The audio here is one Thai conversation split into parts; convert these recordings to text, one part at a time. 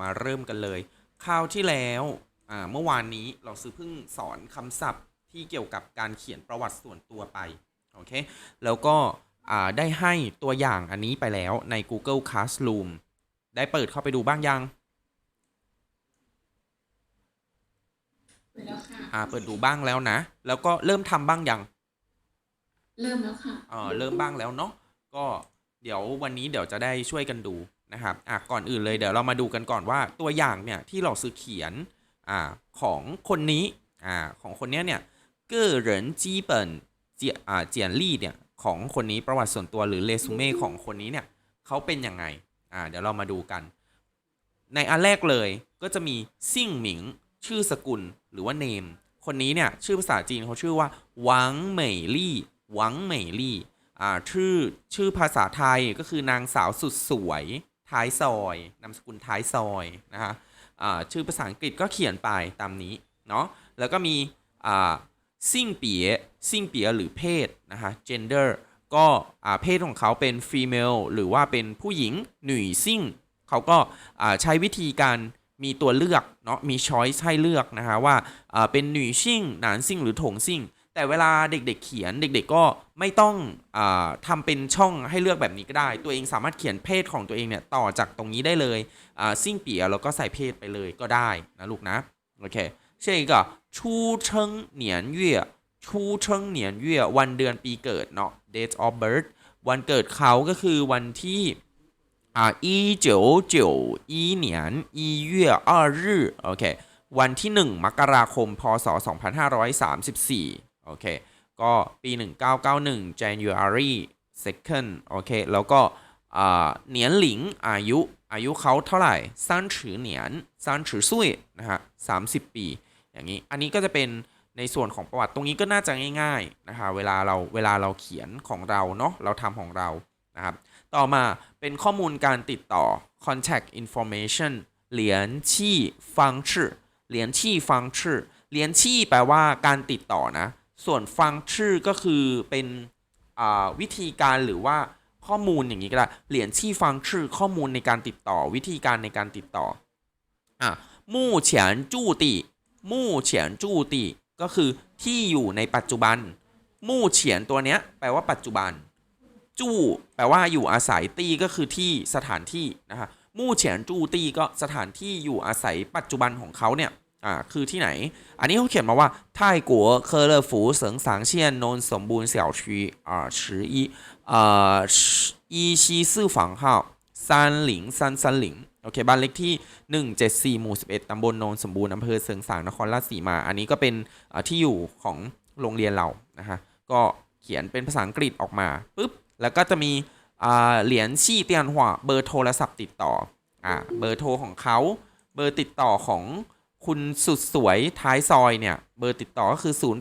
มาเริ่มกันเลยคราวที่แล้วอ่าเมื่อวานนี้เราซื้อเพิ่งสอนคำศัพท์ที่เกี่ยวกับการเขียนประวัติส่วนตัวไปโอเคแล้วก็อ่าได้ให้ตัวอย่างอันนี้ไปแล้วใน Google Classroom ได้เปิดเข้าไปดูบ้างยังไปแล้วค่ะอ่าเปิดดูบ้างแล้วนะ แล้วก็เริ่มทำบ้างยัง เริ่มแล้วค่ะเออเริ่มบ้างแล้วเนาะก็เดี๋ยววันนี้เดี๋ยวจะได้ช่วยกันดู นะครับอะก่อนอื่นเลยเดี๋ยวเรามาดูกันก่อนว่าตัวอย่างเนี่ยที่เราซื้อเขียนอ่าของคนนี้อ่าของคนนี้เนี่ยเกอเหรินจีเปิลเจียอ่าเจียนลี่เนี่ยของคนนี้ประวัติส่วนตัวหรือเรซูเม่ของคนนี้เนี่ยเขาเป็นยังไงอ่าเดี๋ยวเรามาดูกัน ในอันแรกเลยก็จะมีซิ่งหมิงชื่อสกุลหรือว่าเนมคนนี้เนี่ยชื่อภาษาจีนเขาชื่อว่าหวังเหมยลี่หวังเหมยลี่อ่าชื่อชื่อภาษาไทยก็คือนางสาวสุดสวย ท้ายซอยนามสกุลท้ายซอยนะฮะชื่อภาษาอังกฤษก็เขียนไปตามนี้เนาะแล้วก็มีซิ่งเปียซิ่งเปียหรือเพศนะฮะ gender ก็เพศของเขาเป็น female หรือว่าเป็นผู้หญิงหนุ่ยซิ่งเขาก็ใช้วิธีการมีตัวเลือกเนาะมี choice ให้เลือกนะฮะว่าอ่าเป็นหนุ่ยซิ่งหนานซิ่งหรือถงซิ่ง แต่เวลาเด็กๆเขียนเด็ก ๆ ก็ไม่ต้องอทำเป็นช่องให้เลือกแบบนี้ก็ได้ ตัวเองสามารถเขียนเพศของตัวเองเนี่ยต่อจากตรงนี้ได้เลยซิ่งเปียแล้วก็ใส่เพศไปเลยก็ได้นะลูกนะโอเคเช่นก็ชูเชิงเหนียนเย่ชูเชิงเหนียนเย่วันเดือนปีเกิดเนาะ date of birth วันเกิดเขาก็คือวันที่อ่าอีเจียวเจียวอีเหนียนอีเย่อ้อรือโอเควันที่ 1 มกราคม พศ 2534 โอเค ก็ปี 1991 January 2nd โอเค แล้วก็เหนียนหลิงอายุอายุเขาเท่าไหร่สั้นถือเหนียนสั้นถือซุยนะฮะสามสิบปี อย่างนี้ อันนี้ก็จะเป็นในส่วนของประวัติตรงนี้ก็น่าจะง่ายๆนะคะเวลาเราเวลาเราเขียนของเราเนาะเราทำของเรานะครับต่อมาเป็นข้อมูลการติดต่อ contact information เหรียญชี่ฟังชื่อเหรียญชี่ฟังชื่อเหรียญชี่แปลว่าการติดต่อนะ ส่วนฟังชื่อก็คือเป็นวิธีการหรือว่าข้อมูลอย่างนี้ก็ได้เหรียญชี่ฟังชื่อข้อมูลในการติดต่อ วิธีการในการติดต่ออะมู่เฉียนจู้ตีมู่เฉียนจู้ตีก็คือที่อยู่ในปัจจุบัน มู่เฉียนตัวเนี้ยแปลว่าปัจจุบัน จู้แปลว่าอยู่อาศัยตี้ก็คือที่สถานที่นะฮะมู่เฉียนจู้ตี้ก็สถานที่อยู่อาศัยปัจจุบันของเขาเนี่ย อ่าคือที่ไหน อันนี้เขาเขียนมาว่าไทกัวเคเลฟูเสิงสางเชียนนนสมบูรณ์เสี่ยวชีอ่าชืออีอ่าอีชีซื่อฝังห้าวซันหลิงซันซานหลิงโอเคบ้านเล็กที่ 174 หมู่ 11 ตำบลโนนสมบูรณ์อำเภอเสิงสางนครราชสีมา อันนี้ก็เป็นที่อยู่ของโรงเรียนเรานะฮะก็เขียนเป็นภาษาอังกฤษออกมาปุ๊บแล้วก็จะมีเหรียญชี้เตียนหัวเบอร์โทรศัพท์ติดต่ออ่าเบอร์โทรของเขาเบอร์ติดต่อของ คุณสุดสวยท้ายซอยเนี่ย เบอร์ติดต่อก็คือ 0812345678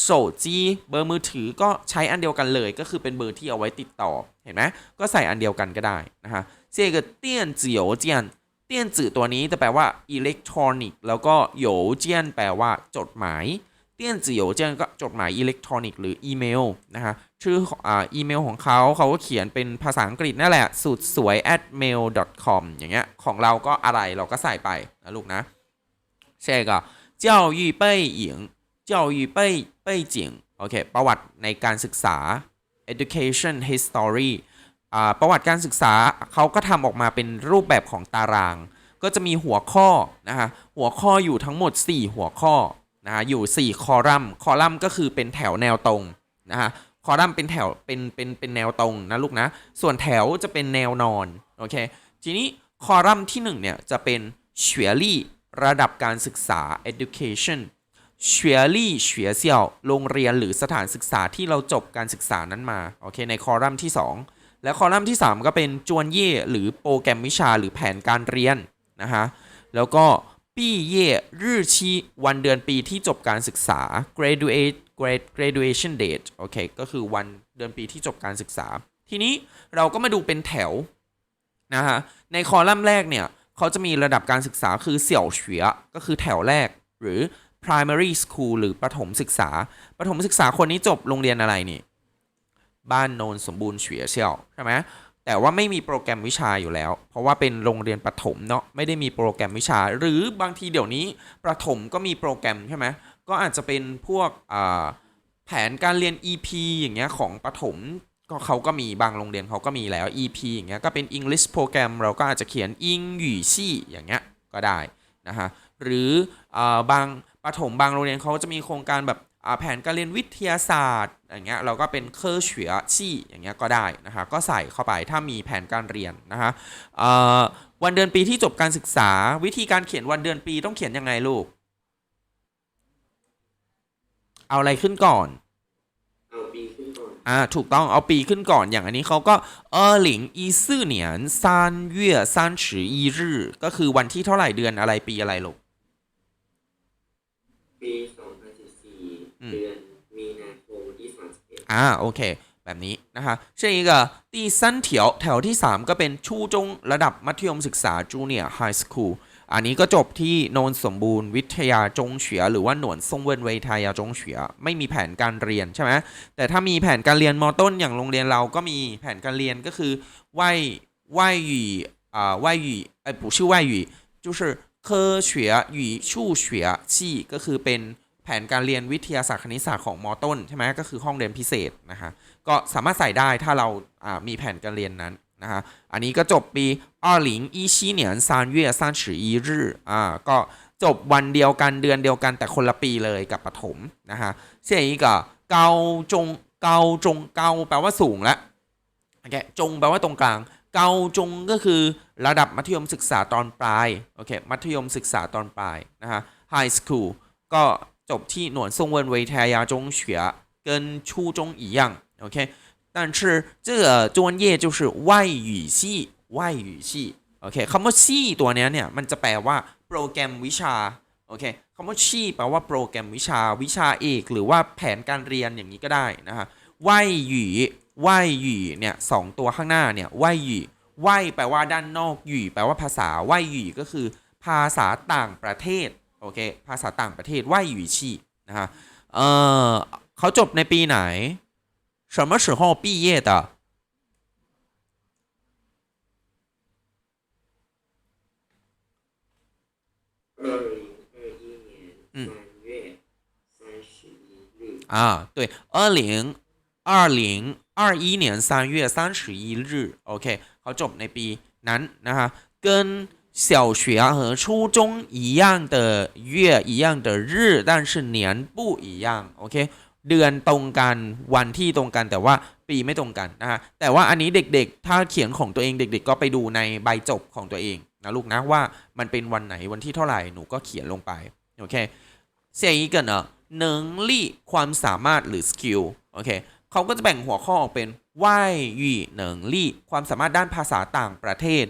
โซจีเบอร์มือถือก็ใช้อันเดียวกันเลย ก็คือเป็นเบอร์ที่เอาไว้ติดต่อเห็นไหมก็ใส่อันเดียวกันก็ได้นะฮะเสี่ยกับเตี้ยนเจียวเจียนเตี้ยนจื่อตัวนี้จะแปลว่าอิเล็กทรอนิกส์แล้วก็โหยเจียนแปลว่าจดหมาย เตี้ยนจื่อโยเจียนก็จดหมายอิเล็กทรอนิกส์หรืออีเมลนะฮะชื่ออ่าอีเมลของเขาเขาก็เขียนเป็นภาษาอังกฤษนั่นแหละสุดสวย at mail com อย่างเงี้ยของเราก็อะไรเราก็ใส่ไปนะลูกนะ这个教育背景教育背背景โอเคประวัติในการศึกษา education history อ่าประวัติการศึกษาเขาก็ทำออกมาเป็นรูปแบบของตาราง ก็จะมีหัวข้อนะฮะหัวข้ออยู่ทั้งหมด 4 หัวข้อ นะฮะอยู่ 4 คอลัมน์ คอลัมน์ก็คือเป็นแถวแนวตรงนะฮะ คอลัมน์เป็นแถว เป็น เป็น เป็นแนวตรงนะลูกนะ ส่วนแถวจะเป็นแนวนอน โอเค ทีนี้คอลัมน์ที่1เนี่ยจะเป็นเฉวียลี่ระดับการศึกษา education เฉวียลี่เฉวียเซียวโรงเรียนหรือสถานศึกษาที่เราจบการศึกษานั้นมา โอเค ในคอลัมน์ที่ 2 และคอลัมน์ที่ 3 ก็เป็นจวนเย่หรือโปรแกรมวิชาหรือแผนการเรียนนะฮะ แล้วก็ ปีเย่日期วันเดือนปีที่จบการศึกษา graduate grad graduation date โอเค ก็คือวันเดือนปีที่จบการศึกษา ทีนี้เราก็มาดูเป็นแถวนะฮะ ในคอลัมน์แรกเนี่ยเขาจะมีระดับการศึกษาคือเสี่ยวเฉียก็คือแถวแรก หรือ primary school หรือประถมศึกษา ประถมศึกษาคนนี้จบโรงเรียนอะไรนี่ บ้านโนนสมบูรณ์เฉียเชี่ยวใช่ไหม แต่ว่าไม่มีโปรแกรมวิชาอยู่แล้ว เพราะว่าเป็นโรงเรียนประถมเนาะไม่ได้มีโปรแกรมวิชา หรือบางทีเดี๋ยวนี้ประถมก็มีโปรแกรมใช่ไหมก็อาจจะเป็นพวกแผนการเรียน EP อย่างเงี้ยของประถมก็เขาก็มีบางโรงเรียนเขาก็มีแล้ว EP อย่างเงี้ยก็เป็น English โปรแกรมเราก็อาจจะเขียนอิงหยี่ซี่อย่างเงี้ยก็ได้นะฮะหรืออบางประถมบางโรงเรียนเขาจะมีโครงการแบบ แผนการเรียนวิทยาศาสตร์อย่างเงี้ยเราก็เป็นเคอร์เฉียซี่อย่างเงี้ยก็ได้นะฮะก็ใส่เข้าไปถ้ามีแผนการเรียนนะฮะเอ่อวันเดือนปีที่จบการศึกษา วิธีการเขียนวันเดือนปีต้องเขียนยังไงลูก เอาอะไรขึ้นก่อนเอาปีขึ้นก่อนอ่าถูกต้องเอาปีขึ้นก่อนอย่างอันนี้เขาก็เออหลิงอีซื่อเหนียนซานเย่ซานฉืออีรื่อก็คือวันที่เท่าไหร่เดือนอะไรปีอะไรลูกปี2014อืม เดือนมีนาคมที่31 อ่าโอเค แบบนี้นะคะ这一个第三条แถวที่ 3 ก็เป็นชูจงระดับมัธยมศึกษา Junior High School อันนี้ก็จบที่โนนสมบูรณ์วิทยาจงเฉียหรือว่าหนวนซงเวินเวทายาจงเฉียไม่มีแผนการเรียนใช่ไหมแต่ถ้ามีแผนการเรียนมต้นอย่างโรงเรียนเราก็มีแผนการเรียนก็คือ外外语อ่า外语เอ้ย不是外语就是科学与数学系ก็คือเป็น แผนการเรียนวิทยาศาสตร์คณิตศาสตร์ของมอต้นใช่ไหมก็คือห้องเรียนพิเศษนะคะก็สามารถใส่ได้ถ้าเรามีแผนการเรียนนั้นนะคะอันนี้ก็จบปีอ้อหลิงอีชีเหนียนซานเย่ซานฉืออีรื่ออ่าก็จบวันเดียวกันเดือนเดียวกันแต่คนละปีเลยกับปฐมนะคะเช่นอีกก็เกาจงเกาจงเกาแปลว่าสูงละโอเคจงแปลว่าตรงกลาง เกาจงก็คือระดับมัธยมศึกษาตอนปลายโอเคมัธยมศึกษาตอนปลายนะคะไฮสคูลก็ จบที่หนวนซงเวินเวทยาจงเฉีย跟初中一样，OK。但是这个专业就是外语系，外语系，OK。คำว่า系ตัวเนี้ยเนี่ยมันจะแปลว่าโปรแกรมวิชา โอเคคำว่าชีแปลว่าโปรแกรมวิชา วิชาเอก หรือว่าแผนการเรียนอย่างนี้ก็ได้นะฮะว่ายหยีว่ายหยีเนี่ยสองตัวข้างหน้าเนี่ยว่ายหยีว่ายแปลว่าด้านนอกหยีแปลว่าภาษาว่ายหยีก็คือภาษาต่างประเทศ โอเค ภาษาต่างประเทศว่ายหยีชีนะฮะ เออเขาจบในปีไหน什么时候毕业的2021年嗯3月31日啊，对，二零二零二一年三月三十一日，OK，เขาจบในปีนั้นนะฮะ跟 小学和初中一样的月一样的日，但是年不一样，OK，เดือนตรงกันวันที่ตรงกันแต่ว่าปีไม่ตรงกันนะฮะแต่ว่าอันนี้เด็กๆ ถ้าเขียนของตัวเองเด็ก ๆ ก็ไปดูในใบจบของตัวเองนะลูกนะว่ามันเป็นวันไหนวันที่เท่าไหร่หนูก็เขียนลงไปโอเคเสียอีกเนอะ能力ความสามารถหรือ skill โอเคเขาก็จะแบ่งหัวข้อออกเป็นว่ายหยี่เหนิงลี่ความสามารถด้านภาษาต่างประเทศ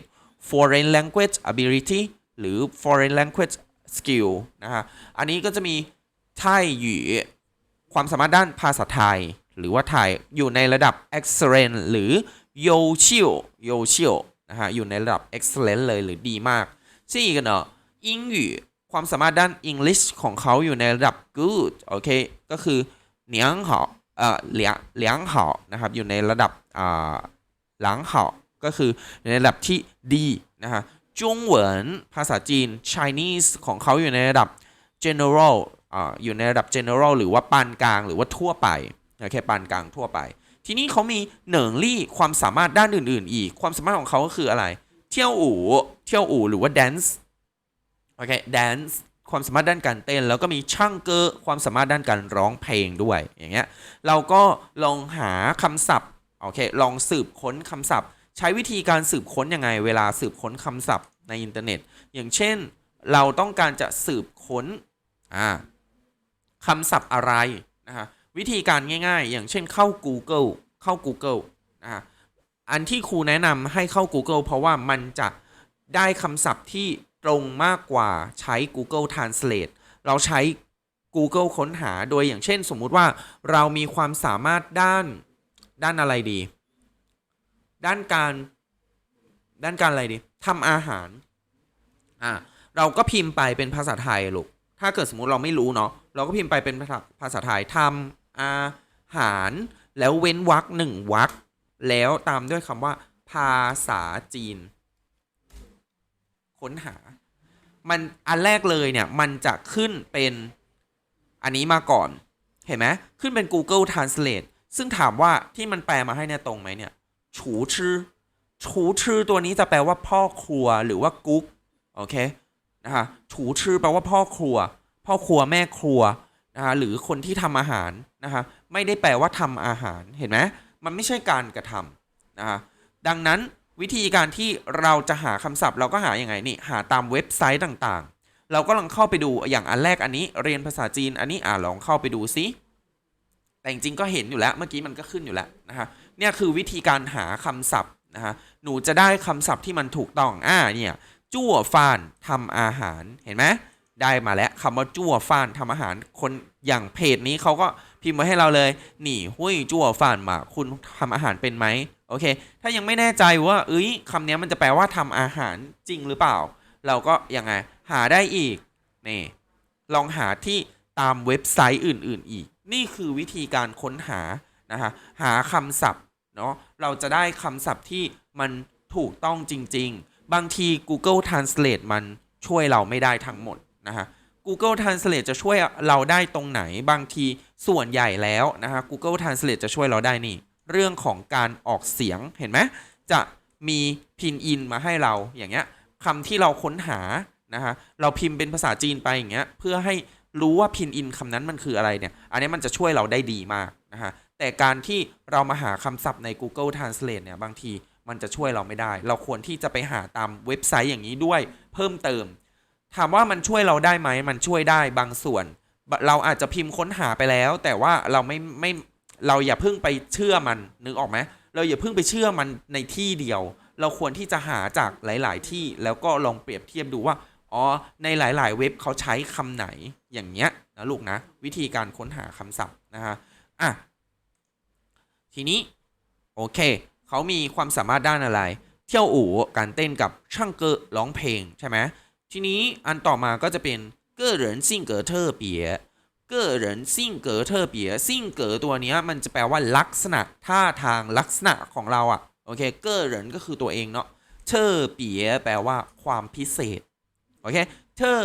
foreign language ability หรือ foreign language skill นะฮะ อันนี้ก็จะมีไทยหยี่ความสามารถด้านภาษาไทย หรือว่าไทยอยู่ในระดับ excellent หรือโยชิวโยชิวนะฮะ อยู่ในระดับ excellent เลยหรือดีมากที่อีกเนอะ英语ความสามารถด้าน English ของเขาอยู่ในระดับ good โอเค ก็คือเหนียงเหาเอ่อเหลียงเหลียงเหานะครับ อยู่ในระดับอ่าหลังเหา ก็คือในระดับที่ดีนะฮะจงเหวินภาษาจีน Chinese ของเขาอยู่ในระดับ general อ่าอยู่ในระดับ general หรือว่าปานกลางหรือว่าทั่วไปโอเคปานกลางทั่วไป ทีนี้เขามีเหนิงลี่ความสามารถด้านอื่น ๆ อีก ความสามารถของเขาก็คืออะไร เที่ยวอู่เที่ยวอู่หรือว่า dance โอเค dance ความสามารถด้านการเต้น แล้วก็มีช่างเกอความสามารถด้านการร้องเพลงด้วยอย่างเงี้ยเราก็ลองหาคำศัพท์โอเคลองสืบค้นคำศัพท์ ใช้วิธีการสืบค้นยังไง เวลาสืบค้นคำศัพท์ในอินเทอร์เน็ต อย่างเช่น เราต้องการจะสืบค้นคำศัพท์อะไรนะฮะวิธีการง่าย ๆ อย่างเช่นเข้า Google เข้า Google นะฮะอันที่ครูแนะนำให้เข้า Google เพราะว่ามันจะได้คำศัพท์ที่ตรงมากกว่าใช้ Google Translate เราใช้ Google ค้นหาโดยอย่างเช่น สมมุติว่าเรามีความสามารถด้านด้านอะไรดี ด้านการ ด้านการอะไรดีทำอาหาร อ่า เราก็พิมพ์ไปเป็นภาษาไทยลูก ถ้าเกิดสมมุติเราไม่รู้เนาะ เราก็พิมพ์ไปเป็นภาษาภาษาไทยทำอาหาร แล้วเว้นวรรคหนึ่งวรรค แล้วตามด้วยคำว่า ภาษาจีน ค้นหา มันอันแรกเลยเนี่ย มันจะขึ้นเป็นอันนี้มาก่อน เห็นไหมขึ้นเป็น Google Translate ซึ่งถามว่าที่มันแปลมาให้เนี่ยตรงไหมเนี่ย ฉูชื่อฉูชื่อตัวนี้จะแปลว่าพ่อครัวหรือว่ากุ๊กโอเคนะฮะฉูชื่อแปลว่าพ่อครัว พ่อครัวแม่ครัวนะฮะหรือคนที่ทำอาหารนะฮะไม่ได้แปลว่าทำอาหารเห็นไหมมันไม่ใช่การกระทำนะฮะดังนั้นวิธีการที่เราจะหาคำศัพท์เราก็หาอย่างไงนี่หาตามเว็บไซต์ต่างๆ เราก็ลองเข้าไปดูอย่างอันแรกอันนี้เรียนภาษาจีนอันนี้อ่าลองเข้าไปดูซิแต่จริงๆก็เห็นอยู่แล้วเมื่อกี้มันก็ขึ้นอยู่แล้วนะฮะ เนี่ยคือวิธีการหาคำศัพท์นะฮะหนูจะได้คำศัพท์ที่มันถูกต้องอ่าเนี่ยจั่วฟานทำอาหารเห็นไหมได้มาแล้วคำว่าจั่วฟานทำอาหารคนอย่างเพจนี้เขาก็พิมพ์ไว้ให้เราเลยหนี่หุ้ยจั่วฟานมาคุณทำอาหารเป็นไหมโอเค ถ้ายังไม่แน่ใจว่าเอ้ยคำนี้มันจะแปลว่าทำอาหารจริงหรือเปล่า เราก็ยังไงหาได้อีกนี่ลองหาที่ตามเว็บไซต์อื่น ๆ อีก นี่คือวิธีการค้นหานะฮะหาคำศัพท์ เนาะเราจะได้คำศัพท์ที่มันถูกต้องจริง ๆ บางที Google Translate มันช่วยเราไม่ได้ทั้งหมดนะฮะ Google Translate จะช่วยเราได้ตรงไหนบางทีส่วนใหญ่แล้วนะฮะ Google Translate จะช่วยเราได้นี่ เรื่องของการออกเสียงเห็นไหมจะมีพินอินมาให้เราอย่างเงี้ยคำที่เราค้นหานะฮะเราพิมพ์เป็นภาษาจีนไปอย่างเงี้ยเพื่อให้รู้ว่าพินอินคำนั้นมันคืออะไรเนี่ย อันนี้มันจะช่วยเราได้ดีมากนะฮะ แต่การที่เรามาหาคำศัพท์ใน Google Translate เนี่ยบางทีมันจะช่วยเราไม่ได้ เราควรที่จะไปหาตามเว็บไซต์อย่างนี้ด้วยเพิ่มเติม ถามว่ามันช่วยเราได้ไหม มันช่วยได้บางส่วน เราอาจจะพิมพ์ค้นหาไปแล้ว แต่ว่าเราไม่ไม่เราอย่าเพิ่งไปเชื่อมันนึกออกไหมเราอย่าเพิ่งไปเชื่อมันในที่เดียว เราควรที่จะหาจากหลาย ๆ ที่แล้วก็ลองเปรียบเทียบดูว่าอ๋อในหลาย ๆ เว็บเขาใช้คำไหนอย่างเงี้ยนะลูกนะ วิธีการค้นหาคำศัพท์นะฮะอะ ทีนี้ โอเค เขามีความสามารถด้านอะไร เที่ยวอู่การเต้นกับช่างเกอร้องเพลงใช่ไหมทีนี้อันต่อมาก็จะเป็นเก้อเหรินซิ่งเก๋อเธอเปียเก้อเหรินซิ่งเก๋อเธอเปียซิ่งเก๋อตัวนี้มันจะแปลว่าลักษณะท่าทางลักษณะของเราอะโอเคเก้อเหรินก็คือตัวเองเนาะเธอเปียแปลว่าความพิเศษโอเคเธอ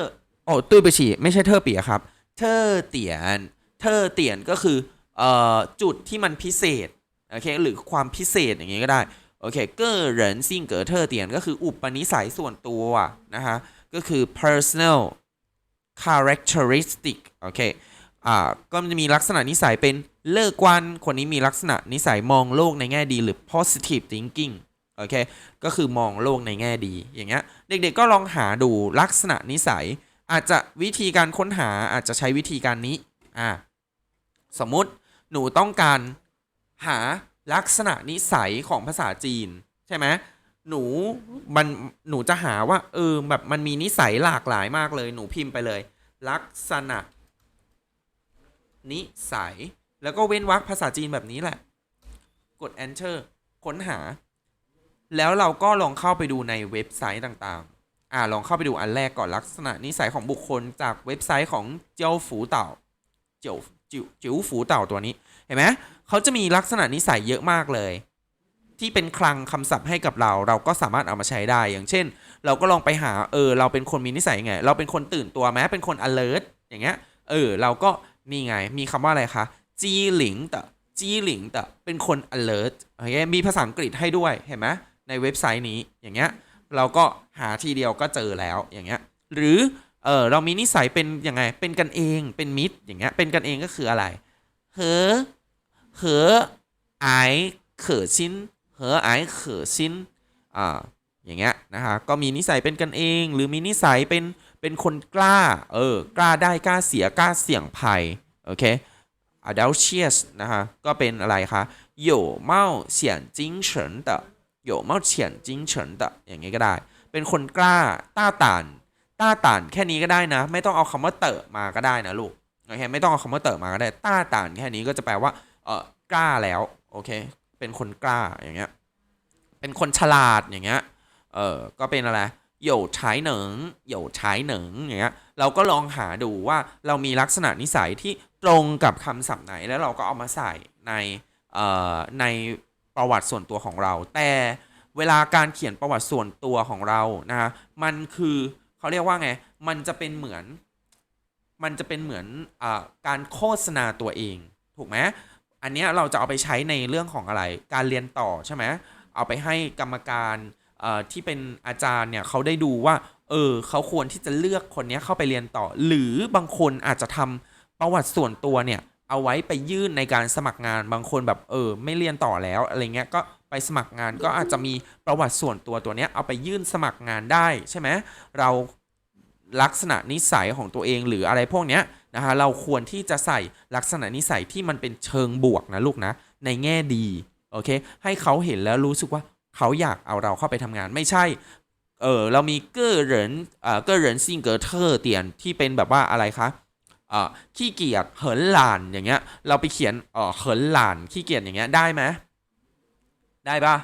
โอ้ตุ้ยไปฉี่ไม่ใช่เธอเปียครับ เธอเตียน เธอเตียนก็คือเอ่อจุดที่มันพิเศษ โอเคหรือความพิเศษอย่างงี้ก็ได้โอเคเกอร์เหรินซิงเกอร์เธอเตียนก็คืออุปนิสัยส่วนตัวนะฮะก็คือ personal characteristic โอเคอ่าก็จะมีลักษณะนิสัยเป็นเลิกกวันคนนี้มีลักษณะนิสัยมองโลกในแง่ดีหรือ positive thinking โอเคก็คือมองโลกในแง่ดีอย่างเงี้ยเด็กๆก็ลองหาดูลักษณะนิสัย อาจจะวิธีการค้นหาอาจจะใช้วิธีการนี้อ่าสมมุติหนูต้องการ หาลักษณะนิสัยของภาษาจีน ใช่ไหมหนูมันหนูจะหาว่าเออแบบมันมีนิสัยหลากหลายมากเลย หนูพิมพ์ไปเลย ลักษณะ นิสัย แล้วก็เว้นวรรคภาษาจีนแบบนี้แหละ กด enter ค้นหา แล้วเราก็ลองเข้าไปดูในเว็บไซต์ต่างๆ อ่าลองเข้าไปดูอันแรกก่อนลักษณะนิสัยของบุคคลจากเว็บไซต์ของเจียวฝูเต่า จียวจิวจิวฝูเต่าตัวนี้เห็นไหมเขาจะมีลักษณะนิสัยเยอะมากเลย ที่เป็นคลังคำศัพท์ให้กับเรา เราก็สามารถเอามาใช้ได้ อย่างเช่น เราก็ลองไปหาเออเราเป็นคนมีนิสัยไง เราเป็นคนตื่นตัวไหมเป็นคน alert อย่างเงี้ยเออเราก็นี่ไงมีคำว่าอะไรคะจีหลิงเตะจีหลิงเตะเป็นคน alert โอเคมีภาษาอังกฤษให้ด้วยเห็นไหมในเว็บไซต์นี้อย่างเงี้ยเราก็หาทีเดียวก็เจอแล้วอย่างเงี้ยหรือ เออ เรามีนิสัยเป็นยังไง เป็นกันเอง เป็นมิตร อย่างเงี้ย เป็นกันเองก็คืออะไร เหอเหอไอเขอชิ้น เหอไอเขอชิ้น อ่า อย่างเงี้ยนะฮะ ก็มีนิสัยเป็นกันเอง หรือมีนิสัยเป็น เป็นคนกล้า เออ กล้าได้กล้าเสียกล้าเสี่ยงภัย โอเค audacious นะฮะ ก็เป็นอะไรคะ有冒险精神的有冒险精神的อย่างงี้ก็ได้ เป็นคนกล้า ต้าต่าน ต้าต่านแค่นี้ก็ได้นะ ไม่ต้องเอาคำว่าเติบมาก็ได้นะลูกโอเคไม่ต้องเอาคำว่าเติบมาก็ได้ ต้าต่านแค่นี้ก็จะแปลว่าเออกล้าแล้วโอเค เป็นคนกล้าอย่างเงี้ยเป็นคนฉลาดอย่างเงี้ยเออก็เป็นอะไรโยู่ฉายเหนิงโยู่ฉายเหนิงอย่างเงี้ยเราก็ลองหาดูว่าเรามีลักษณะนิสัยที่ตรงกับคำศัพท์ไหนแล้วเราก็เอามาใส่ในเอ่อในประวัติส่วนตัวของเรา แต่เวลาการเขียนประวัติส่วนตัวของเรานะฮะมันคือ เขาเรียกว่าไง มันจะเป็นเหมือน มันจะเป็นเหมือนอการโฆษณาตัวเอง ถูกไหมอันนี้เราจะเอาไปใช้ในเรื่องของอะไร การเรียนต่อใช่ไหมเอาไปให้กรรมการที่เป็นอาจารย์เนี่ยเขาได้ดูว่า เออเขาควรที่จะเลือกคนนี้เข้าไปเรียนต่อ หรือบางคนอาจจะทำประวัติส่วนตัวเนี่ยเอาไว้ไปยื่นในการสมัครงานบางคนแบบเออ ไม่เรียนต่อแล้วอะไรเงี้ยก็ ไปสมัครงานก็อาจจะมีประวัติส่วนตัวตัวเนี้ยเอาไปยื่นสมัครงานได้ใช่ไหมเราลักษณะนิสัยของตัวเองหรืออะไรพวกเนี้ยนะฮะเราควรที่จะใส่ลักษณะนิสัยที่มันเป็นเชิงบวกนะลูกนะ ในแง่ดีโอเค ให้เขาเห็นแล้วรู้สึกว่าเขาอยากเอาเราเข้าไปทำงานไม่ใช่เออเรามีเกอเหรินเอ่อเกอเหรินซิงเกอร์เทอร์เตียนที่เป็นแบบว่าอะไรคะเอ่อขี้เกียจเหินหลานอย่างเงี้ยเราไปเขียนเอ่อเหินหลานขี้เกียจอย่างเงี้ยได้ไหม ได้ปะ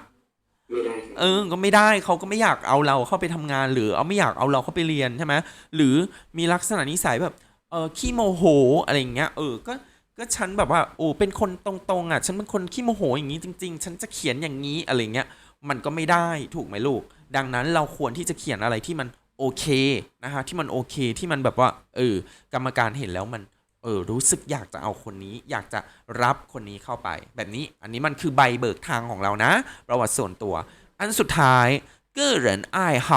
ไม่ได้ครับเออ ก็ไม่ได้เขาก็ไม่อยากเอาเราเข้าไปทำงานหรือเอาไม่อยากเอาเราเข้าไปเรียนใช่ไหมหรือมีลักษณะนิสัยแบบเออขี้โมโหอะไรอย่างเงี้ยเออก็ก็ฉันแบบว่าโอ้เป็นคนตรงๆอะฉันเป็นคนขี้โมโหอย่างนี้จริง ๆ ฉันจะเขียนอย่างนี้อะไรเงี้ยมันก็ไม่ได้ถูกไหมลูก ดังนั้นเราควรที่จะเขียนอะไรที่มันโอเคนะฮะที่มันโอเคที่มันแบบว่าเออกรรมการเห็นแล้วมัน เออรู้สึกอยากจะเอาคนนี้ อยากจะรับคนนี้เข้าไป แบบนี้อันนี้มันคือใบเบิกทางของเรานะ ประวัติส่วนตัว อันสุดท้าย个人爱好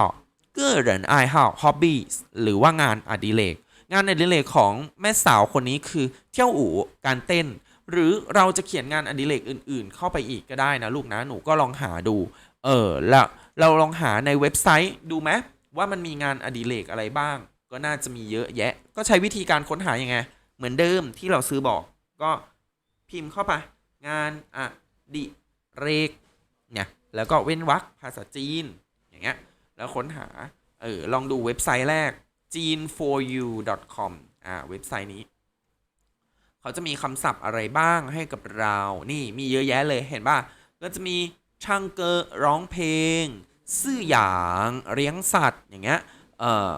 个人爱好 hobbies หรือว่างานอดิเรก งานอดิเรกของแม่สาวคนนี้คือเที่ยวอู่การเต้น หรือเราจะเขียนงานอดิเรกอื่น ๆ เข้าไปอีกก็ได้นะลูกนะ หนูก็ลองหาดู เออแล้วเราลองหาในเว็บไซต์ดูไหมว่ามันมีงานอดิเรกอะไรบ้าง ก็น่าจะมีเยอะแยะ ก็ใช้วิธีการค้นหายังไง เหมือนเดิมที่เราซื้อบอก ก็พิมพ์เข้าไป งานอดิเรกเนี่ยแล้วก็เว้นวรรคภาษาจีน อย่างเงี้ยแล้วค้นหาเออลองดูเว็บไซต์แรก jean4u.com อ่าเว็บไซต์นี้ เขาจะมีคำศัพท์อะไรบ้างให้กับเรา นี่มีเยอะแยะเลยเห็นป่ะ ก็จะมีช่างเกอร้องเพลง ซื่อหยางเลี้ยงสัตว์อย่างเงี้ยเอ่อ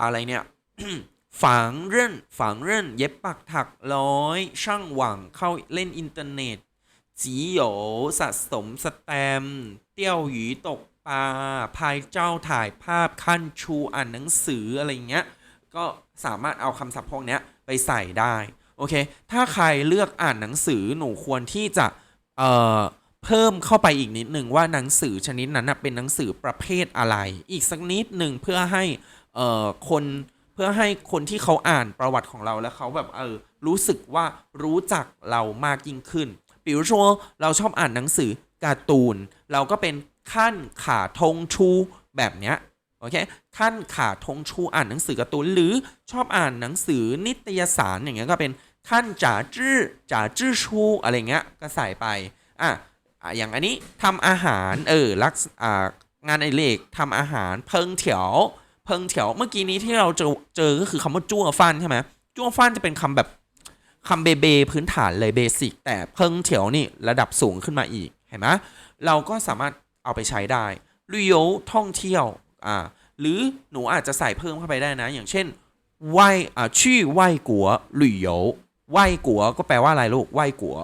อะไรเนี่ย ฝังเรื่นฝังเรื่นเย็บปักถักร้อย ช่างหวังเข้าเล่นอินเทอร์เน็ตจีโยสะสมสแตม เตี้ยวหยีตกปลาพายเจ้าถ่ายภาพขั้นชูอ่านหนังสืออะไรอย่างเงี้ย ก็สามารถเอาคำศัพท์พวกเนี้ยไปใส่ได้ โอเค ถ้าใครเลือกอ่านหนังสือหนูควรที่จะเอ่อเพิ่มเข้าไปอีกนิดหนึ่งว่าหนังสือชนิดนั้นเป็นหนังสือประเภทอะไร อีกสักนิดหนึ่งเพื่อให้เอ่อคน พื่อให้คนที่เขาอ่านประวัติของเราแล้วเขาแบบเออรู้สึกว่ารู้จักเรามากยิ่งขึ้นปิวชัวเราชอบอ่านหนังสือการ์ตูน เราก็เป็นขั้นขาทงชูแบบเนี้ยโอเคขั้นขาทงชูอ่านหนังสือการ์ตูนหรือชอบอ่านหนังสือนิตยสารอย่างเงี้ยก็เป็นขั้นจ่าจื้อจ่าจื้อชูอะไรเงี้ยก็ใส่ไปอะอย่างอันนี้ทำอาหารเออรักอ่างานไอดิเรกทำอาหารเพิงเถียว พิงเถียวเมื่อกี้นี้ที่เราเจอเจอก็คือคำว่าจ้วฟันใช่ไหมจ้วฟันจะเป็นคำแบบคำเบเบพื้นฐานเลยเบสิกแต่เพิงเถียวนี่ระดับสูงขึ้นมาอีกเห็นไหมเราก็สามารถเอาไปใช้ได้ลุยโยท่องเที่ยวอ่าหรือหนูอาจจะใส่เพิ่มเข้าไปได้นะ อย่างเช่นไหว้อ่าชื่อไหวกัวลุยโยไหว้กัวก็แปลว่าอะไรลูกไหว้กัว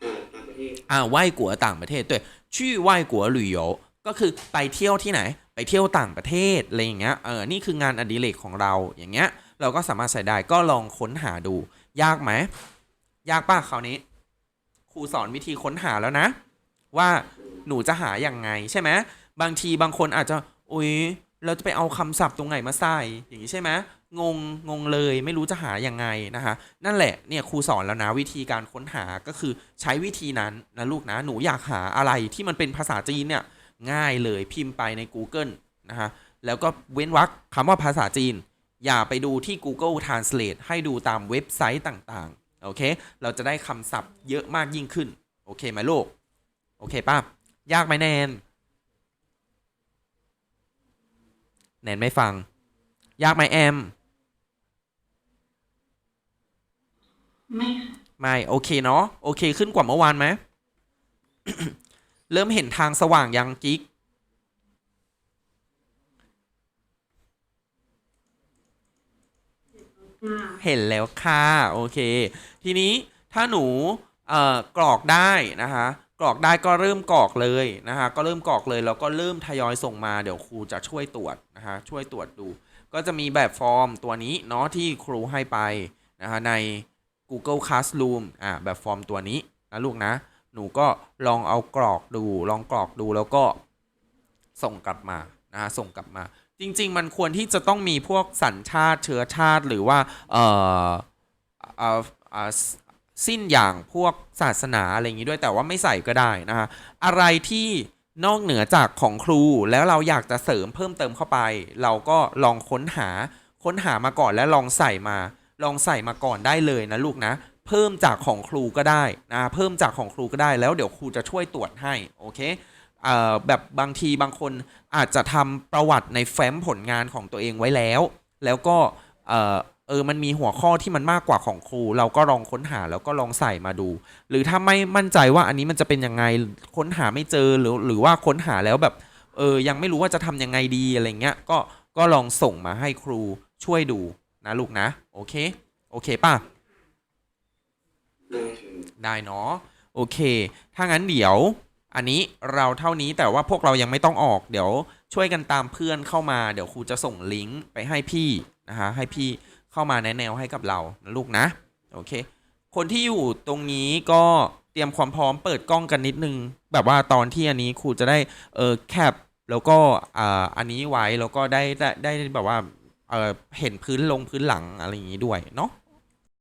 อ่าต่างประเทศอ่าไหวกัวต่างประเทศด้วย ชื่อไหว้กัวลุยโยก็คือไปเที่ยวที่ไหน ไปเที่ยวต่างประเทศอะไรอย่างเงี้ยเออนี่คืองานอดิเรกของเราอย่างเงี้ย เราก็สามารถใส่ได้ก็ลองค้นหาดู ยากไหมยากป่ะคราวนี้ครูสอนวิธีค้นหาแล้วนะ ว่าหนูจะหาอย่างไงใช่ไหมบางทีบางคนอาจจะอุ้ย เราจะไปเอาคำศัพท์ตรงไหนมาใส่อย่างนี้ใช่ไหมงงงงเลยไม่รู้จะหายังไงนะคะ นั่นแหละเนี่ยครูสอนแล้วนะวิธีการค้นหาก็คือใช้วิธีนั้นนะลูกนะหนูอยากหาอะไรที่มันเป็นภาษาจีนเนี่ยง่ายเลยพิมพ์ไปใน Google นะคะแล้วก็เว้นวรรคคำว่าภาษาจีน อย่าไปดูที่ Google Translate ให้ดูตามเว็บไซต์ต่างๆโอเค เราจะได้คำศัพท์เยอะมากยิ่งขึ้น โอเคไหมลูกโอเคป่ะยากไหมแนน แนนไม่ฟัง ยากไหมแอม ไม่ค่ะไม่ โอเคเนาะโอเคขึ้นกว่าเมื่อวานไหม เริ่มเห็นทางสว่างยังกิ๊กเห็นแล้วค่ะ โอเค ทีนี้ถ้าหนูเอ่อกรอกได้นะคะ กรอกได้ก็เริ่มกรอกเลยนะคะก็เริ่มกรอกเลยแล้วก็เริ่มทยอยส่งมาเดี๋ยวครูจะช่วยตรวจนะคะช่วยตรวจดู ก็จะมีแบบฟอร์มตัวนี้เนาะที่ครูให้ไปนะคะใน Google Classroom อ่าแบบฟอร์มตัวนี้นะลูกนะ หนูก็ลองเอากรอกดู ลองกรอกดูแล้วก็ส่งกลับมานะฮะส่งกลับมา จริง ๆ มันควรที่จะต้องมีพวกสัญชาติเชื้อชาติหรือว่าอ่อเอ่อเอ่อ สิ้นอย่างพวกศาสนาอะไรอย่างนี้ด้วยแต่ว่าไม่ใส่ก็ได้นะฮะอะไรที่นอกเหนือจากของครูแล้วเราอยากจะเสริมเพิ่มเติมเข้าไป เราก็ลองค้นหาค้นหามาก่อนแล้วลองใส่มา ลองใส่มาก่อนได้เลยนะลูกนะ เพิ่มจากของครูก็ได้นะเพิ่มจากของครูก็ได้แล้วเดี๋ยวครูจะช่วยตรวจให้โอเคเอ่อแบบบางทีบางคนอาจจะทำประวัติในแฟ้มผลงานของตัวเองไว้แล้ว แล้วก็ เออมันมีหัวข้อที่มันมากกว่าของครู เราก็ลองค้นหาแล้วก็ลองใส่มาดู หรือถ้าไม่มั่นใจว่าอันนี้มันจะเป็นยังไงค้นหาไม่เจอหรือหรือว่าค้นหาแล้วแบบเออยังไม่รู้ว่าจะทำยังไงดีอะไรเงี้ยก็ก็ลองส่งมาให้ครูช่วยดูนะลูกนะ โอเค โอเคป่ะ ได้เนาะโอเค ถ้างั้นเดี๋ยว อันนี้เราเท่านี้แต่ว่าพวกเรายังไม่ต้องออกเดี๋ยวช่วยกันตามเพื่อนเข้ามา เดี๋ยวครูจะส่งลิงก์ไปให้พี่นะฮะให้พี่ เข้ามาแนะแนวให้กับเรานะลูกนะโอเค คนที่อยู่ตรงนี้ก็เตรียมความพร้อมเปิดกล้องกันนิดนึง แบบว่าตอนที่อันนี้ครูจะได้เออแคปแล้วก็อ่าอันนี้ไว้แล้วก็ได้ได้ได้แบบว่าเออเห็นพื้นลงพื้นหลังอะไรอย่างนี้ด้วยเนาะ